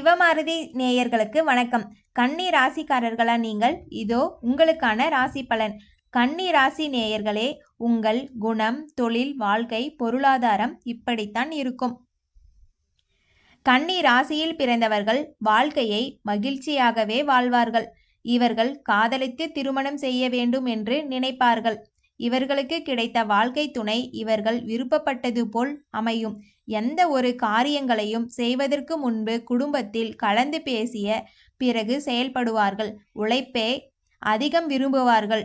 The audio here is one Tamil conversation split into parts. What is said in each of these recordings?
சிவமாருதி நேயர்களுக்கு வணக்கம். கன்னி ராசிக்காரர்களா நீங்கள்? இதோ உங்களுக்கான ராசி பலன். கன்னி ராசி நேயர்களே உங்கள் குணம் தொழில் வாழ்க்கை பொருளாதாரம் இப்படித்தான் இருக்கும். கன்னி ராசியில் பிறந்தவர்கள் வாழ்க்கையை மகிழ்ச்சியாகவே வாழ்வார்கள். இவர்கள் காதலித்து திருமணம் செய்ய வேண்டும் என்று நினைப்பார்கள். இவர்களுக்கு கிடைத்த வாழ்க்கை துணை இவர்கள் விருப்பப்பட்டது போல் அமையும். எந்த ஒரு காரியங்களையும் செய்வதற்கு முன்பு குடும்பத்தில் கலந்து பேசிய பிறகு செயல்படுவார்கள். உழைப்பே அதிகம் விரும்புவார்கள்.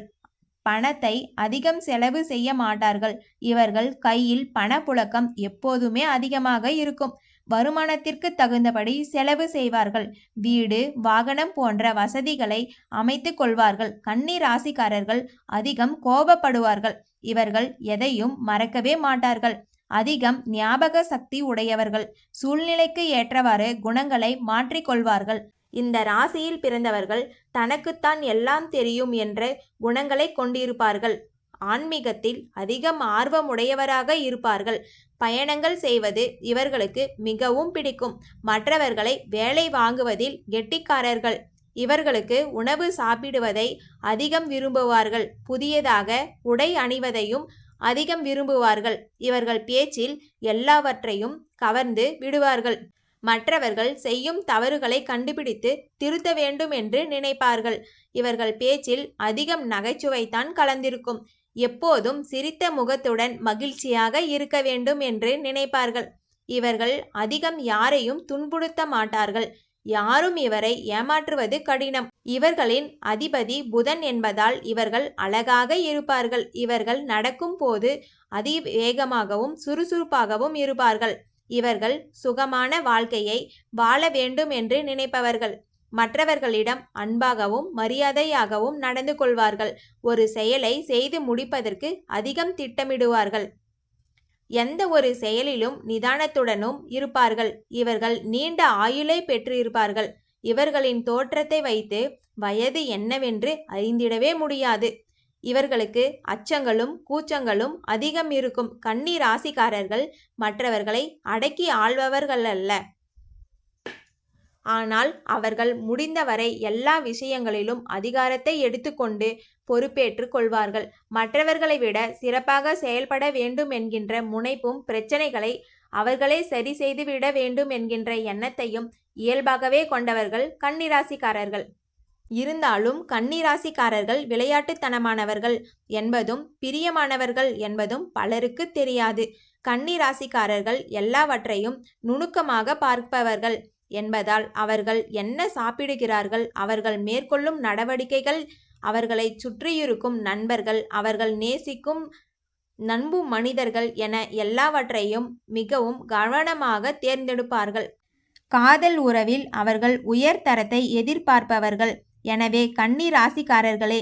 பணத்தை அதிகம் செலவு செய்ய மாட்டார்கள். இவர்கள் கையில் பணப்புழக்கம் எப்போதுமே அதிகமாக இருக்கும். வருமானத்திற்கு தகுந்தபடி செலவு செய்வார்கள். வீடு வாகனம் போன்ற வசதிகளை அமைத்து கொள்வார்கள். கன்னி ராசிக்காரர்கள் அதிகம் கோபப்படுவார்கள். இவர்கள் எதையும் மறக்கவே மாட்டார்கள். அதிகம் ஞாபக சக்தி உடையவர்கள். சூழ்நிலைக்கு ஏற்றவாறு குணங்களை மாற்றிக்கொள்வார்கள் இந்த ராசியில் பிறந்தவர்கள் தனக்குத்தான் எல்லாம் தெரியும் என்ற குணங்களை கொண்டிருப்பார்கள். ஆன்மீகத்தில் அதிகம் ஆர்வமுடையவராக இருப்பார்கள். பயணங்கள் செய்வது இவர்களுக்கு மிகவும் பிடிக்கும். மற்றவர்களை வேலை வாங்குவதில் கெட்டிக்காரர்கள். இவர்களுக்கு உணவு சாப்பிடுவதை அதிகம் விரும்புவார்கள். புதியதாக உடை அணிவதையும் அதிகம் விரும்புவார்கள். இவர்கள் பேச்சில் எல்லாவற்றையும் கவர்ந்து விடுவார்கள். மற்றவர்கள் செய்யும் தவறுகளை கண்டுபிடித்து திருத்த வேண்டும் என்று நினைப்பார்கள். இவர்கள் பேச்சில் அதிகம் நகைச்சுவைத்தான் கலந்திருக்கும். எப்போதும் சிரித்த முகத்துடன் மகிழ்ச்சியாக இருக்க வேண்டும் என்று நினைப்பார்கள். இவர்கள் அதிகம் யாரையும் துன்புறுத்த மாட்டார்கள். யாரும் இவரை ஏமாற்றுவது கடினம். இவர்களின் அதிபதி புதன் என்பதால் இவர்கள் அழகாக இருப்பார்கள். இவர்கள் நடக்கும் போது அதிவேகமாகவும் சுறுசுறுப்பாகவும் இருப்பார்கள். இவர்கள் சுகமான வாழ்க்கையை வாழ வேண்டும் என்று நினைப்பவர்கள். மற்றவர்களிடம் அன்பாகவும் மரியாதையாகவும் நடந்து கொள்வார்கள். ஒரு செயலை செய்து முடிப்பதற்கு அதிகம் திட்டமிடுவார்கள். எந்த ஒரு செயலிலும் நிதானத்துடனும் இருப்பார்கள். இவர்கள் நீண்ட ஆயுளை பெற்றிருப்பார்கள். இவர்களின் தோற்றத்தை வைத்து வயது என்னவென்று அறிந்திடவே முடியாது. இவர்களுக்கு அச்சங்களும் கூச்சங்களும் அதிகம் இருக்கும். கன்னி ராசிக்காரர்கள் மற்றவர்களை அடக்கி ஆள்பவர்கள் அல்ல ஆனால் அவர்கள் முடிந்தவரை எல்லா விஷயங்களிலும் அதிகாரத்தை எடுத்துக்கொண்டு பொறுப்பேற்று கொள்வார்கள். மற்றவர்களை விட சிறப்பாக செயல்பட வேண்டும் என்கின்ற முனைப்பும் பிரச்சனைகளை அவர்களே சரி செய்துவிட வேண்டும் என்கின்ற எண்ணத்தையும் இயல்பாகவே கொண்டவர்கள் கன்னிராசிக்காரர்கள். இருந்தாலும் கன்னிராசிக்காரர்கள் விளையாட்டுத்தனமானவர்கள் என்பதும் பிரியமானவர்கள் என்பதும் பலருக்கு தெரியாது. கன்னிராசிக்காரர்கள் எல்லாவற்றையும் நுணுக்கமாக பார்ப்பவர்கள். என்பதால் அவர்கள் என்ன சாப்பிடுகிறார்கள் அவர்கள் மேற்கொள்ளும் நடவடிக்கைகள் அவர்களை சுற்றியிருக்கும் நண்பர்கள் அவர்கள் நேசிக்கும் நண்பும் மனிதர்கள் என எல்லாவற்றையும் மிகவும் கவனமாக தேர்ந்தெடுப்பார்கள். காதல் உறவில் அவர்கள் உயர் தரத்தை எதிர்பார்ப்பவர்கள். எனவே கன்னி ராசிக்காரர்களே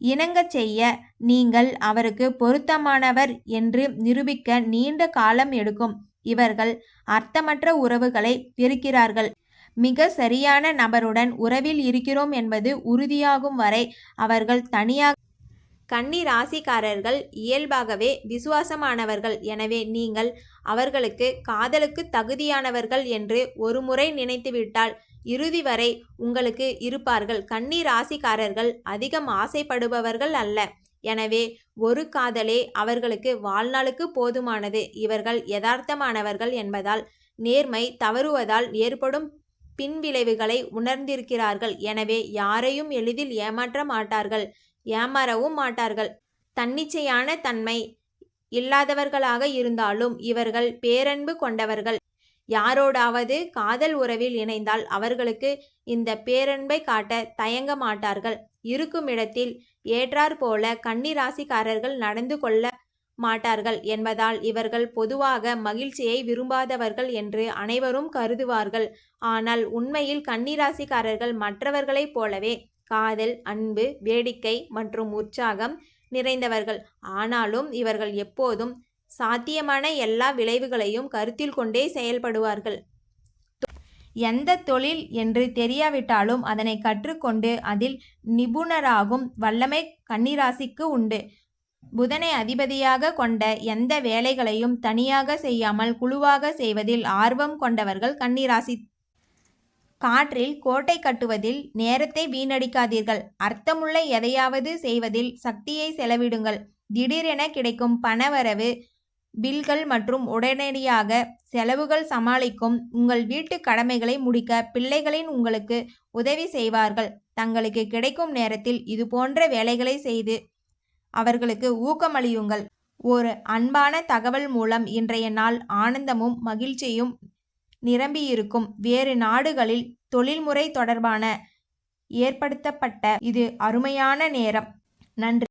இணங்கச் செய்ய நீங்கள் அவருக்கு பொருத்தமானவர் என்று நிரூபிக்க நீண்ட காலம் எடுக்கும். இவர்கள் அர்த்தமற்ற உறவுகளை பெருக்கிறார்கள். மிக சரியான நபருடன் உறவில் இருக்கிறோம் என்பது உறுதியாகும் வரை அவர்கள் தனியாக கன்னி ராசிக்காரர்கள் இயல்பாகவே விசுவாசமானவர்கள். எனவே நீங்கள் அவர்களுக்கு காதலுக்கு தகுதியானவர்கள் என்று ஒருமுறை நினைத்துவிட்டால் இறுதி வரை உங்களுக்கு இருப்பார்கள். கன்னி ராசிக்காரர்கள் அதிகம் ஆசைப்படுபவர்கள் அல்ல. எனவே ஒரு காதலே அவர்களுக்கு வாழ்நாளுக்கு போதுமானது. இவர்கள் யதார்த்தமானவர்கள் என்பதால் நேர்மை தவறுவதால் ஏற்படும் பின்விளைவுகளை உணர்ந்திருக்கிறார்கள். எனவே யாரையும் எளிதில் ஏமாற்ற மாட்டார்கள் ஏமாறவும் மாட்டார்கள். தன்னிச்சையான தன்மை இல்லாதவர்களாக இருந்தாலும் இவர்கள் பேரன்பு கொண்டவர்கள். யாரோடாவது காதல் உறவில் இணைந்தால் அவர்களுக்கு இந்த பேரன்பை காட்ட தயங்க மாட்டார்கள். இருக்கும் இடத்தில் ஏற்றாற் போல கன்னிராசிக்காரர்கள் நடந்து கொள்ள மாட்டார்கள் என்பதால் இவர்கள் பொதுவாக மகிழ்ச்சியை விரும்பாதவர்கள் என்று அனைவரும் கருதுவார்கள். ஆனால் உண்மையில் கன்னிராசிக்காரர்கள் மற்றவர்களைப் போலவே காதல் அன்பு வேடிக்கை மற்றும் உற்சாகம் நிறைந்தவர்கள். ஆனாலும் இவர்கள் எப்போதும் சாத்தியமான எல்லா விளைவுகளையும் கருத்தில் கொண்டே செயல்படுவார்கள். எந்த தொழில் என்று தெரியாவிட்டாலும் அதனை கற்றுக்கொண்டு அதில் நிபுணராகும் வல்லமை கன்னிராசிக்கு உண்டு. புதனை அதிபதியாக கொண்ட எந்த வேலைகளையும் தனியாக செய்யாமல் குழுவாக செய்வதில் ஆர்வம் கொண்டவர்கள் கன்னிராசி. காற்றில் கோட்டை கட்டுவதில் நேரத்தை வீணடிக்காதீர்கள். அர்த்தமுள்ள எதையாவது செய்வதில் சக்தியை செலவிடுங்கள். திடீரென கிடைக்கும் பணவரவு பில்கள் மற்றும் உடனடியாக செலவுகள் சமாளிக்கும் உங்கள் வீட்டு கடமைகளை முடிக்க பிள்ளைகளின் உங்களுக்கு உதவி செய்வார்கள். தங்களுக்கு கிடைக்கும் நேரத்தில் இது போன்ற வேலைகளை செய்து அவர்களுக்கு ஊக்கமளியுங்கள். ஒரு அன்பான தகவல் மூலம் இன்றைய நாள் ஆனந்தமும் மகிழ்ச்சியும் நிரம்பியிருக்கும். வேறு நாடுகளில் தொழில்முறை தொடர்பான ஏற்படுத்தப்பட்ட இது அருமையான நேரம். நன்றி.